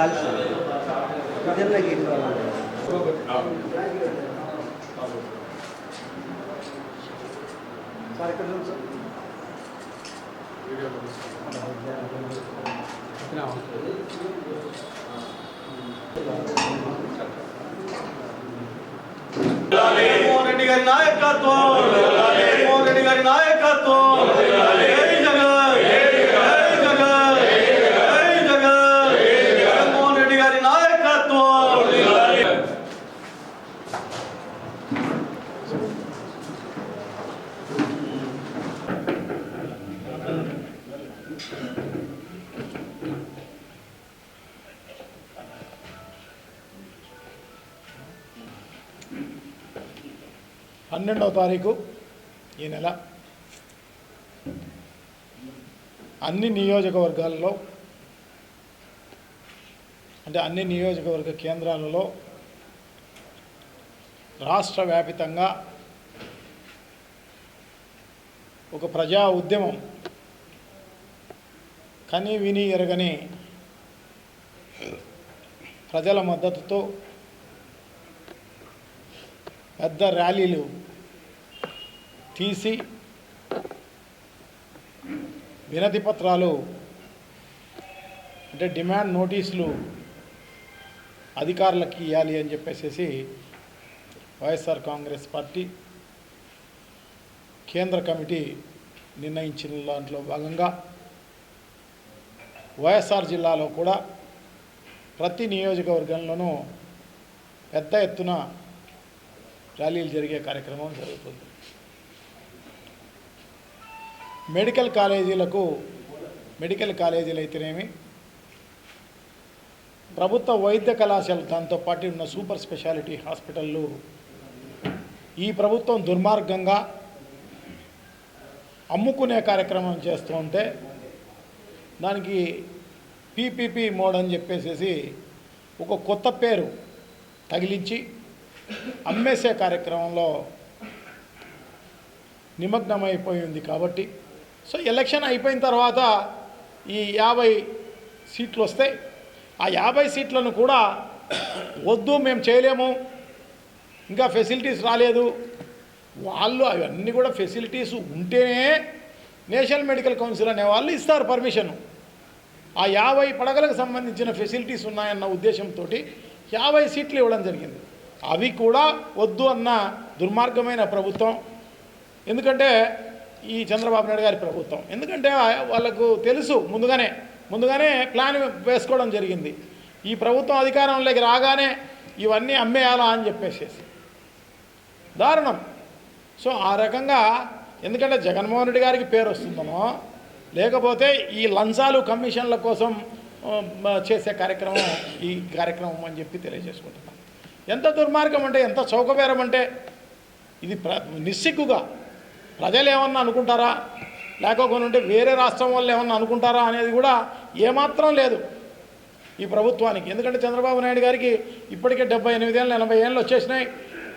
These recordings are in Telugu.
కలిసి నిజంగా గెలిపాలి సార్ ఇక్కడ చూడండి సార్ జగన్మోహన్ రెడ్డి గారి నాయకత్వం జగన్మోహన్ రెడ్డి గారి నాయకత్వం పన్నెండవ తారీఖు ఈ నెల. అన్ని నియోజకవర్గాల్లో అంటే అన్ని నియోజకవర్గ కేంద్రాలలో రాష్ట్ర వ్యాపితంగా ఒక ప్రజా ఉద్యమం కని విని ఎరగని ప్రజల మద్దతుతో పెద్ద ర్యాలీలు. తీసి వినతి పత్రాలు అంటే డిమాండ్ నోటీసులు అధికారులకు ఇవ్వాలి అని చెప్పేసి వైఎస్ఆర్ కాంగ్రెస్ పార్టీ కేంద్ర కమిటీ నిర్ణయించిన దాంట్లో భాగంగా వైఎస్ఆర్ జిల్లాలో కూడా ప్రతి నియోజకవర్గంలోనూ పెద్ద ఎత్తున ర్యాలీలు జరిగే కార్యక్రమం జరుగుతుంది. మెడికల్ కాలేజీలకు మెడికల్ కాలేజీలు అయితేనేమి? ప్రభుత్వ వైద్య కళాశాల దాంతో పాటు ఉన్న సూపర్ స్పెషాలిటీ హాస్పిటళ్ళు. ఈ ప్రభుత్వం దుర్మార్గంగా అమ్ముకునే కార్యక్రమం చేస్తూ ఉంటే దానికి పీపీపీ మోడ్ అని చెప్పేసి ఒక కొత్త పేరు తగిలించి అమ్మేసే కార్యక్రమంలో నిమగ్నమైపోయింది కాబట్టి. సో ఎలక్షన్ అయిపోయిన తర్వాత ఈ యాభై సీట్లు వస్తాయి ఆ యాభై సీట్లను కూడా వద్దు మేము చేయలేము ఇంకా ఫెసిలిటీస్ రాలేదు. వాళ్ళు అవన్నీ కూడా ఫెసిలిటీస్ ఉంటేనే నేషనల్ మెడికల్ కౌన్సిల్ అనే వాళ్ళు ఇస్తారు పర్మిషన్. ఆ యాభై పడగలకు సంబంధించిన ఫెసిలిటీస్ ఉన్నాయన్న ఉద్దేశంతో యాభై సీట్లు ఇవ్వడం జరిగింది. అవి కూడా వద్దు అన్న దుర్మార్గమైన ప్రభుత్వం. ఎందుకంటే ఈ చంద్రబాబు నాయుడు గారి ప్రభుత్వం. ఎందుకంటే వాళ్ళకు తెలుసు ముందుగానే ముందుగానే ప్లాన్ వేసుకోవడం జరిగింది. ఈ ప్రభుత్వం అధికారంలోకి రాగానే ఇవన్నీ అమ్మేయాలా అని చెప్పేసేసి. దారుణం. సో ఆ రకంగా ఎందుకంటే జగన్మోహన్ రెడ్డి గారికి పేరు వస్తుందనో లేకపోతే ఈ లంచాలు కమిషన్ల కోసం చేసే కార్యక్రమం ఈ కార్యక్రమం అని చెప్పి తెలియజేసుకుంటున్నాం. ఎంత దుర్మార్గం అంటే ఎంత చౌకబేరం అంటే ఇది ప్ర నిస్సిగ్గుగా. ప్రజలు ఏమన్నా అనుకుంటారా? లేకపోతే ఉంటే వేరే రాష్ట్రం వాళ్ళు ఏమన్నా అనుకుంటారా అనేది కూడా ఏమాత్రం లేదు ఈ ప్రభుత్వానికి. ఎందుకంటే చంద్రబాబు నాయుడు గారికి ఇప్పటికే డెబ్బై ఎనిమిది ఏళ్ళు ఎనభై ఏళ్ళు వచ్చేసినాయి.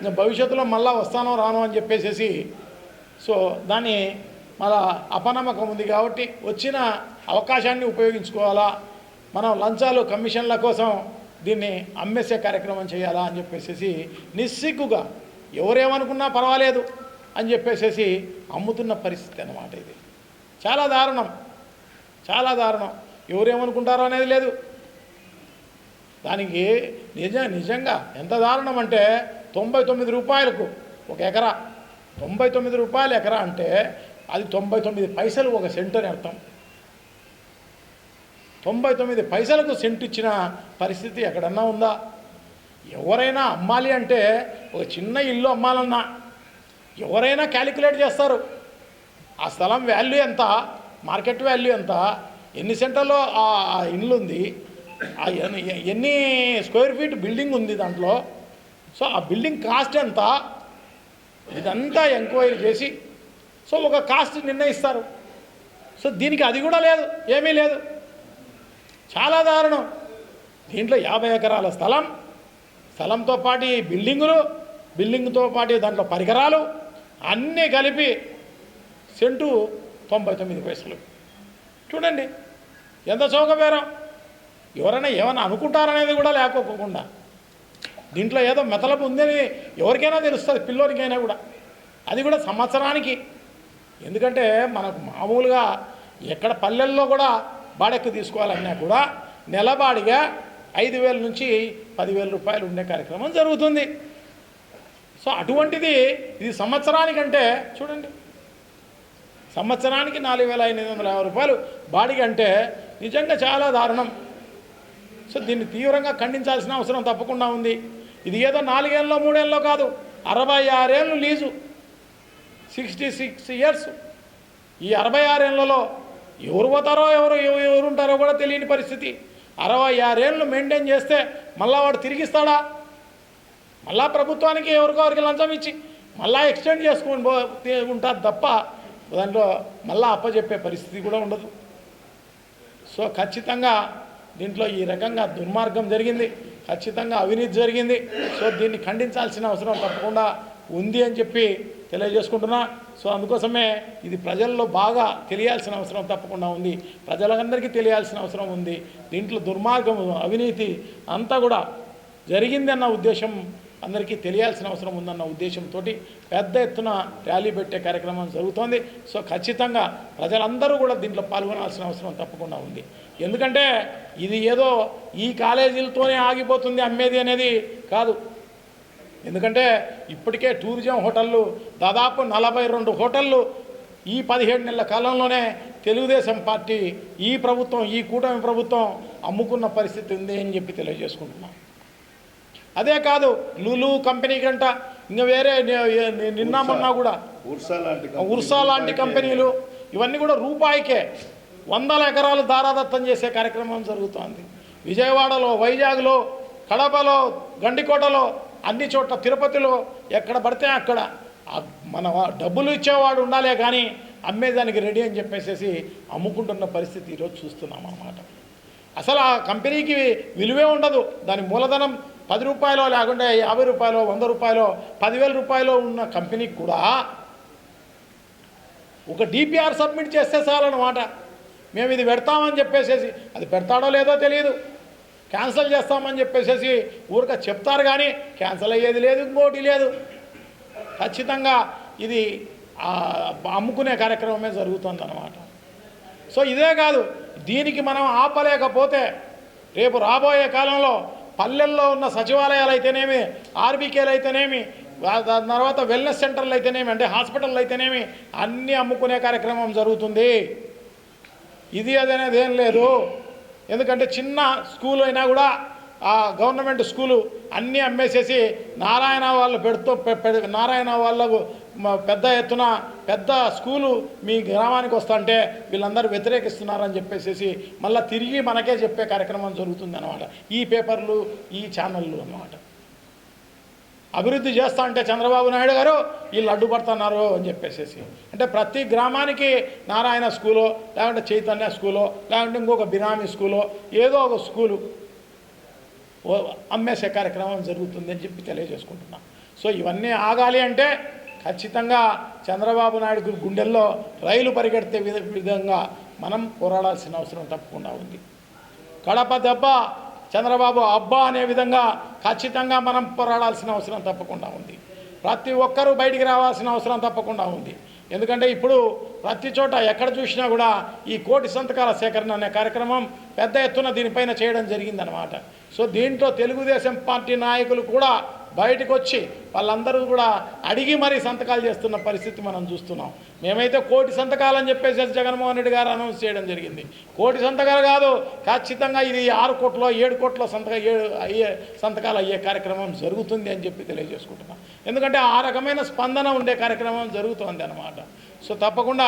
భవిష్యత్తులో మళ్ళా వస్తానో రాను అని చెప్పేసేసి సో దాన్ని మళ్ళా అపనమ్మకం ఉంది కాబట్టి వచ్చిన అవకాశాన్ని ఉపయోగించుకోవాలా? మనం లంచాలు కమిషన్ల కోసం దీన్ని అమ్మేసే కార్యక్రమం చేయాలా అని చెప్పేసి నిస్సిగ్గుగా ఎవరేమనుకున్నా పర్వాలేదు అని చెప్పేసేసి అమ్ముతున్న పరిస్థితి అన్నమాట ఇది. చాలా దారుణం. చాలా దారుణం. ఎవరేమనుకుంటారో అనేది లేదు. దానికి నిజ నిజంగా ఎంత దారుణం అంటే తొంభై తొమ్మిది రూపాయలకు ఒక ఎకరా. తొంభై తొమ్మిది రూపాయలు ఎకరా అంటే అది తొంభై తొమ్మిది పైసలు ఒక సెంటు అని అర్థం. తొంభై తొమ్మిది పైసలకు సెంటు ఇచ్చిన పరిస్థితి ఎక్కడన్నా ఉందా? ఎవరైనా అమ్మాలి అంటే ఒక చిన్న ఇల్లు అమ్మాలన్నా ఎవరైనా క్యాలిక్యులేట్ చేస్తారు. ఆ స్థలం వాల్యూ ఎంత? మార్కెట్ వాల్యూ ఎంత? ఎన్ని సెంటర్లో ఆ ఇల్లు ఉంది? ఆ ఎన్ని స్క్వేర్ ఫీట్ బిల్డింగ్ ఉంది దాంట్లో? సో ఆ బిల్డింగ్ కాస్ట్ ఎంత? ఇదంతా ఎంక్వైరీ చేసి సో ఒక కాస్ట్ నిర్ణయిస్తారు. సో దీనికి అది కూడా లేదు ఏమీ లేదు. చాలా దారుణం. దీంట్లో యాభై ఎకరాల స్థలం స్థలంతో పాటు ఈ బిల్డింగులు బిల్డింగ్తో పాటు దాంట్లో పరికరాలు అన్నీ కలిపి సెంటు తొంభై తొమ్మిది పైసలు. చూడండి ఎంత చౌకబేరం. ఎవరైనా ఏమైనా అనుకుంటారనేది కూడా లేకోకుండా దీంట్లో ఏదో మెతలపు ఉందని ఎవరికైనా తెలుస్తుంది పిల్లోనికైనా కూడా. అది కూడా సంవత్సరానికి. ఎందుకంటే మనకు మామూలుగా ఎక్కడ పల్లెల్లో కూడా బాడెక్కి తీసుకోవాలన్నా కూడా నెలబాడిగా ఐదు వేల నుంచి పదివేల రూపాయలు ఉండే కార్యక్రమం జరుగుతుంది. సో అటువంటిది ఇది సంవత్సరానికంటే చూడండి. సంవత్సరానికి నాలుగు వేల ఎనిమిది వందల యాభై రూపాయలు బాడిగ అంటే నిజంగా చాలా దారుణం. సో దీన్ని తీవ్రంగా ఖండించాల్సిన అవసరం తప్పకుండా ఉంది. ఇది ఏదో నాలుగేళ్ళలో మూడేళ్ళలో కాదు అరవై ఆరేళ్ళు లీజు. Sixty six years. ఈ అరవై ఆరేళ్ళలో ఎవరు పోతారో ఎవరు ఎవరు ఉంటారో కూడా తెలియని పరిస్థితి. అరవై ఆరేళ్ళు మెయింటైన్ చేస్తే మళ్ళా వాడు తిరిగిస్తాడా? మళ్ళా ప్రభుత్వానికి ఎవరికొవరికి లంచం ఇచ్చి మళ్ళా ఎక్స్టెండ్ చేసుకొని పో తే- ఉంటారు తప్ప దాంట్లో మళ్ళా అప్పచెప్పే పరిస్థితి కూడా ఉండదు. సో ఖచ్చితంగా దీంట్లో ఈ రకంగా దుర్మార్గం జరిగింది. ఖచ్చితంగా అవినీతి జరిగింది. సో దీన్ని ఖండించాల్సిన అవసరం తప్పకుండా ఉంది అని చెప్పి తెలియజేసుకుంటున్నా. సో అందుకోసమే ఇది ప్రజల్లో బాగా తెలియాల్సిన అవసరం తప్పకుండా ఉంది. ప్రజలందరికీ తెలియాల్సిన అవసరం ఉంది. దీంట్లో దుర్మార్గం అవినీతి అంతా కూడా జరిగిందన్న ఉద్దేశం అందరికీ తెలియాల్సిన అవసరం ఉందన్న ఉద్దేశంతో పెద్ద ఎత్తున ర్యాలీ పెట్టే కార్యక్రమం జరుగుతోంది. సో ఖచ్చితంగా ప్రజలందరూ కూడా దీంట్లో పాల్గొనాల్సిన అవసరం తప్పకుండా ఉంది. ఎందుకంటే ఇది ఏదో ఈ కాలేజీలతోనే ఆగిపోతుంది అమ్మేది అనేది కాదు. ఎందుకంటే ఇప్పటికే టూరిజం హోటళ్ళు దాదాపు నలభై రెండు హోటళ్ళు ఈ పదిహేడు నెలల కాలంలోనే తెలుగుదేశం పార్టీ ఈ ప్రభుత్వం ఈ కూటమి ప్రభుత్వం అమ్ముకున్న పరిస్థితి ఉంది అని చెప్పి తెలియజేసుకుంటున్నాం. అదే కాదు లులు కంపెనీ కంట ఇంకా వేరే నిన్న మొన్న కూడా ఉర్సా లాంటి కంపెనీలు ఇవన్నీ కూడా రూపాయికే. వందల ఎకరాలు దారాదత్తం చేసే కార్యక్రమం జరుగుతోంది. విజయవాడలో వైజాగ్లో కడపలో గండికోటలో అన్ని చోట్ల తిరుపతిలో ఎక్కడ పడితే అక్కడ. మన డబ్బులు ఇచ్చేవాడు ఉండాలే కానీ అమ్మేదానికి రెడీ అని చెప్పేసి అమ్ముకుంటున్న పరిస్థితి ఈరోజు చూస్తున్నాం అన్నమాట. అసలు ఆ కంపెనీకి విలువే ఉండదు. దాని మూలధనం పది రూపాయలు లేకుంటే యాభై రూపాయలు వంద రూపాయలు పదివేల రూపాయలు ఉన్న కంపెనీకి కూడా ఒక డిపిఆర్ సబ్మిట్ చేస్తే చాలన్నమాట. మేము ఇది పెడతామని చెప్పేసేసి అది పెడతాడో లేదో తెలియదు క్యాన్సిల్ చేస్తామని చెప్పేసేసి ఊరిక చెప్తారు కానీ క్యాన్సిల్ అయ్యేది లేదు ఇంకోటి లేదు. ఖచ్చితంగా ఇది అమ్ముకునే కార్యక్రమమే జరుగుతుందన్నమాట. సో ఇదే కాదు దీనికి మనం ఆపలేకపోతే రేపు రాబోయే కాలంలో పల్లెల్లో ఉన్న సచివాలయాలు అయితేనేమి ఆర్బీకేలు అయితేనేమి దాని తర్వాత వెల్నెస్ సెంటర్లు అయితేనేమి అంటే హాస్పిటల్ అయితేనేమి అన్నీ అమ్ముకునే కార్యక్రమం జరుగుతుంది. ఇది అదనేది ఏం లేదు. ఎందుకంటే చిన్న స్కూల్ అయినా కూడా ఆ గవర్నమెంట్ స్కూలు అన్నీ అమ్మేసేసి నారాయణ వాళ్ళు పెడుతూ పె- పె- నారాయణ వాళ్ళకు పెద్ద ఎత్తున పెద్ద స్కూలు మీ గ్రామానికి వస్తుంటే వీళ్ళందరూ వ్యతిరేకిస్తున్నారని చెప్పేసి మళ్ళీ తిరిగి మనకే చెప్పే కార్యక్రమం జరుగుతుంది అనమాట ఈ పేపర్లు ఈ ఛానళ్ళు అన్నమాట. అభివృద్ధి చేస్తా అంటే చంద్రబాబు నాయుడు గారు వీళ్ళు అడ్డుపడుతున్నారు అని చెప్పేసేసి. అంటే ప్రతి గ్రామానికి నారాయణ స్కూలో లేకుంటే చైతన్య స్కూలో లేకుంటే ఇంకొక బినామీ స్కూలో ఏదో ఒక స్కూలు అమ్మేసే కార్యక్రమం జరుగుతుంది అని చెప్పి తెలియజేసుకుంటున్నాం. సో ఇవన్నీ ఆగాలి అంటే ఖచ్చితంగా చంద్రబాబు నాయుడు గుండెల్లో రైలు పరిగెడితే విధ- విధంగా మనం పోరాడాల్సిన అవసరం తప్పకుండా ఉంది. కడప దెబ్బ చంద్రబాబు అబ్బా అనే విధంగా ఖచ్చితంగా మనం పోరాడాల్సిన అవసరం తప్పకుండా ఉంది. ప్రతి ఒక్కరూ బయటికి రావాల్సిన అవసరం తప్పకుండా ఉంది. ఎందుకంటే ఇప్పుడు ప్రతి చోట ఎక్కడ చూసినా కూడా ఈ కోటి సంతకాల సేకరణ అనే కార్యక్రమం పెద్ద ఎత్తున దీనిపైన చేయడం జరిగిందనమాట సో దీంట్లో తెలుగుదేశం పార్టీ నాయకులు కూడా బయటకు వచ్చి వాళ్ళందరూ కూడా అడిగి మరీ సంతకాలు చేస్తున్న పరిస్థితి మనం చూస్తున్నాం. మేమైతే కోటి సంతకాలు అని చెప్పేసి జగన్మోహన్ రెడ్డి గారు అనౌన్స్ చేయడం జరిగింది. కోటి సంతకాలు కాదు ఖచ్చితంగా ఇది ఆరు కోట్లో ఏడు కోట్ల సంతక ఏడు అయ్యే సంతకాలు అయ్యే కార్యక్రమం జరుగుతుంది అని చెప్పి తెలియజేసుకుంటున్నాం. ఎందుకంటే ఆ రకమైన స్పందన ఉండే కార్యక్రమం జరుగుతుంది అన్నమాట. సో తప్పకుండా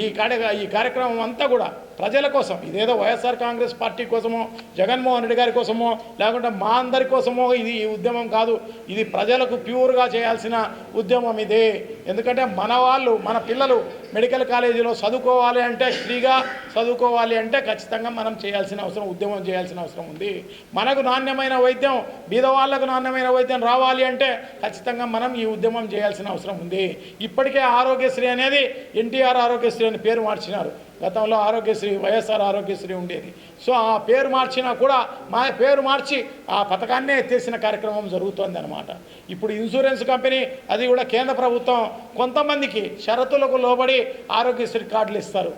ఈ కార్య ఈ కార్యక్రమం అంతా కూడా ప్రజల కోసం ఇదేదో వైఎస్ఆర్ కాంగ్రెస్ పార్టీ కోసమో జగన్మోహన్ రెడ్డి గారి కోసమో లేకుంటే మా అందరి కోసమో ఇది ఈ ఉద్యమం కాదు. ఇది ప్రజలకు ప్యూర్గా చేయాల్సిన ఉద్యమం ఇది. ఎందుకంటే మన వాళ్ళు మన పిల్లలు మెడికల్ కాలేజీలో చదువుకోవాలి అంటే ఫ్రీగా చదువుకోవాలి అంటే ఖచ్చితంగా మనం చేయాల్సిన అవసరం ఉద్యమం చేయాల్సిన అవసరం ఉంది. మనకు నాణ్యమైన వైద్యం బీదవాళ్ళకు నాణ్యమైన వైద్యం రావాలి అంటే ఖచ్చితంగా మనం ఈ ఉద్యమం చేయాల్సిన అవసరం ఉంది. ఇప్పటికే ఆరోగ్యశ్రీ అనేది ఎన్టీఆర్ ఆరోగ్యశ్రీ అని పేరు మార్చినారు. గతంలో ఆరోగ్యశ్రీ వైఎస్ఆర్ ఆరోగ్యశ్రీ ఉండేది. సో ఆ పేరు మార్చినా కూడా మా పేరు మార్చి ఆ పథకాన్నే ఎత్తేసిన కార్యక్రమం జరుగుతోంది అనమాట ఇప్పుడు ఇన్సూరెన్స్ కంపెనీ అది కూడా కేంద్ర ప్రభుత్వం కొంతమందికి షరతులకు లోబడి ఆరోగ్యశ్రీ కార్డులు ఇస్తారు.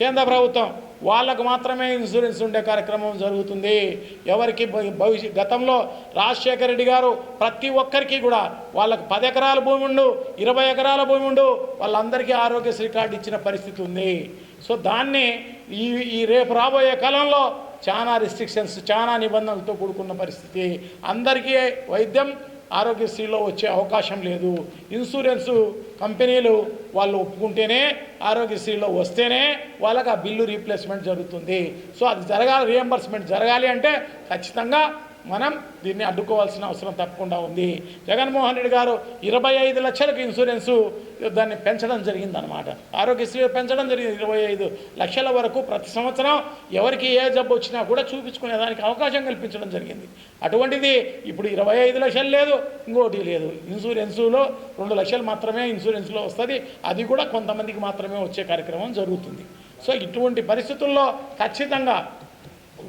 కేంద్ర ప్రభుత్వం వాళ్ళకు మాత్రమే ఇన్సూరెన్స్ ఉండే కార్యక్రమం జరుగుతుంది. ఎవరికి భవిష్యత్ గతంలో రాజశేఖర రెడ్డి గారు ప్రతి ఒక్కరికి కూడా వాళ్ళకు పది ఎకరాల భూమి ఉండు ఇరవై ఎకరాల భూమి ఉండు వాళ్ళందరికీ ఆరోగ్యశ్రీ కార్డు ఇచ్చిన పరిస్థితి ఉంది. సో దాన్ని ఈ ఈ రేపు రాబోయే కాలంలో చాలా రిస్ట్రిక్షన్స్ చాలా నిబంధనలతో కూడుకున్న పరిస్థితి. అందరికీ వైద్యం ఆరోగ్యశ్రీలో వచ్చే అవకాశం లేదు. ఇన్సూరెన్సు కంపెనీలు వాళ్ళు ఒప్పుకుంటేనే ఆరోగ్యశ్రీలో వస్తేనే వాళ్ళకి ఆ బిల్లు రీప్లేస్మెంట్ జరుగుతుంది. సో అది జరగాలి రియంబర్స్మెంట్ జరగాలి అంటే ఖచ్చితంగా మనం దీన్ని అడ్డుకోవాల్సిన అవసరం తప్పకుండా ఉంది. జగన్మోహన్ రెడ్డి గారు ఇరవై ఐదు లక్షలకు ఇన్సూరెన్సు దాన్ని పెంచడం జరిగిందనమాట ఆరోగ్యశ్రీ పెంచడం జరిగింది. ఇరవై ఐదు లక్షల వరకు ప్రతి సంవత్సరం ఎవరికి ఏ జబ్బు వచ్చినా కూడా చూపించుకునే దానికి అవకాశం కల్పించడం జరిగింది. అటువంటిది ఇప్పుడు ఇరవై ఐదు లక్షలు లేదు ఇంకోటి లేదు. ఇన్సూరెన్సులో రెండు లక్షలు మాత్రమే ఇన్సూరెన్స్లో వస్తుంది. అది కూడా కొంతమందికి మాత్రమే వచ్చే కార్యక్రమం జరుగుతుంది. సో ఇటువంటి పరిస్థితుల్లో ఖచ్చితంగా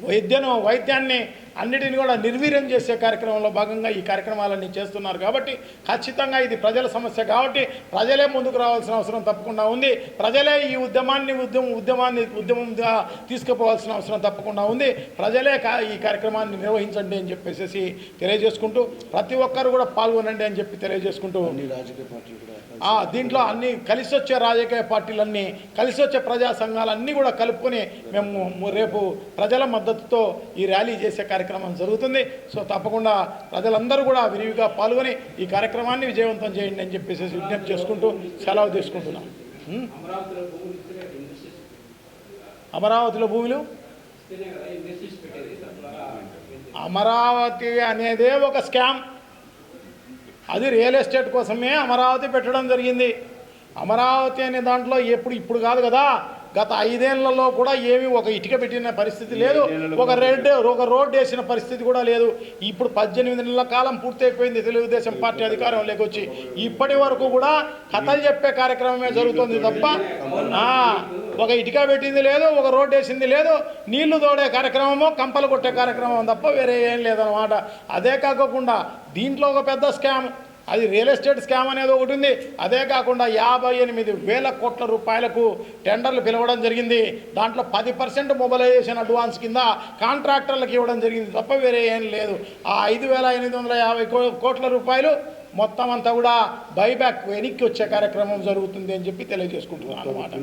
వైద్యను వైద్యాన్ని అన్నిటిని కూడా నిర్వీర్యం చేసే కార్యక్రమంలో భాగంగా ఈ కార్యక్రమాలన్నీ చేస్తున్నారు. కాబట్టి ఖచ్చితంగా ఇది ప్రజల సమస్య. కాబట్టి ప్రజలే ముందుకు రావాల్సిన అవసరం తప్పకుండా ఉంది. ప్రజలే ఈ ఉద్యమాన్ని ఉద్యమం ఉద్యమాన్ని ఉద్యమంగా తీసుకుపోవాల్సిన అవసరం తప్పకుండా ఉంది. ప్రజలే కా ఈ కార్యక్రమాన్ని నిర్వహించండి అని చెప్పేసి తెలియజేసుకుంటూ ప్రతి ఒక్కరు కూడా పాల్గొనండి అని చెప్పి తెలియజేసుకుంటూ రాజకీయ పార్టీలు దీంట్లో అన్ని కలిసి వచ్చే రాజకీయ పార్టీలన్నీ కలిసి వచ్చే ప్రజా సంఘాలన్నీ కూడా కలుపుకొని మేము రేపు ప్రజల మద్దతుతో ఈ ర్యాలీ చేసే కార్యక్రమం జరుగుతుంది. సో తప్పకుండా ప్రజలందరూ కూడా విరివిగా పాల్గొని ఈ కార్యక్రమాన్ని విజయవంతం చేయండి అని చెప్పేసి విజ్ఞప్తి చేసుకుంటూ సెలవు తీసుకుంటున్నాం. అమరావతిలో భూములు? అమరావతి అనేదే ఒక స్కామ్. అది రియల్ ఎస్టేట్ కోసమే అమరావతి పెట్టడం జరిగింది. అమరావతి అనే దాంట్లో ఎప్పుడు ఇప్పుడు కాదు కదా గత ఐదేళ్ళలో కూడా ఏమీ ఒక ఇటుక పెట్టిన పరిస్థితి లేదు ఒక రెడ్ ఒక రోడ్డు వేసిన పరిస్థితి కూడా లేదు. ఇప్పుడు పద్దెనిమిది నెలల కాలం పూర్తయిపోయింది తెలుగుదేశం పార్టీ అధికారంలోకి వచ్చి. ఇప్పటి వరకు కూడా కథలు చెప్పే కార్యక్రమమే జరుగుతుంది తప్ప ఒక ఇటుక పెట్టింది లేదు ఒక రోడ్డు వేసింది లేదు నీళ్ళు తోడే కార్యక్రమము కంపలు కొట్టే కార్యక్రమం తప్ప వేరే ఏం లేదనమాట అదే కాకుండా దీంట్లో ఒక పెద్ద స్కామ్ అది రియల్ ఎస్టేట్ స్కామ్ అనేది ఒకటి ఉంది. అదే కాకుండా యాభై ఎనిమిది వేల కోట్ల రూపాయలకు టెండర్లు పిలవడం జరిగింది. దాంట్లో పది పర్సెంట్ మొబిలైజేషన్ అడ్వాన్స్ కింద కాంట్రాక్టర్లకు ఇవ్వడం జరిగింది తప్ప వేరే ఏం లేదు. ఆ ఐదు వేల ఎనిమిది వందల యాభై కో- కోట్ల రూపాయలు మొత్తం అంతా కూడా బైబ్యాక్ వెనక్కి వచ్చే కార్యక్రమం జరుగుతుంది అని చెప్పి తెలియజేసుకుంటున్నాను అన్నమాట.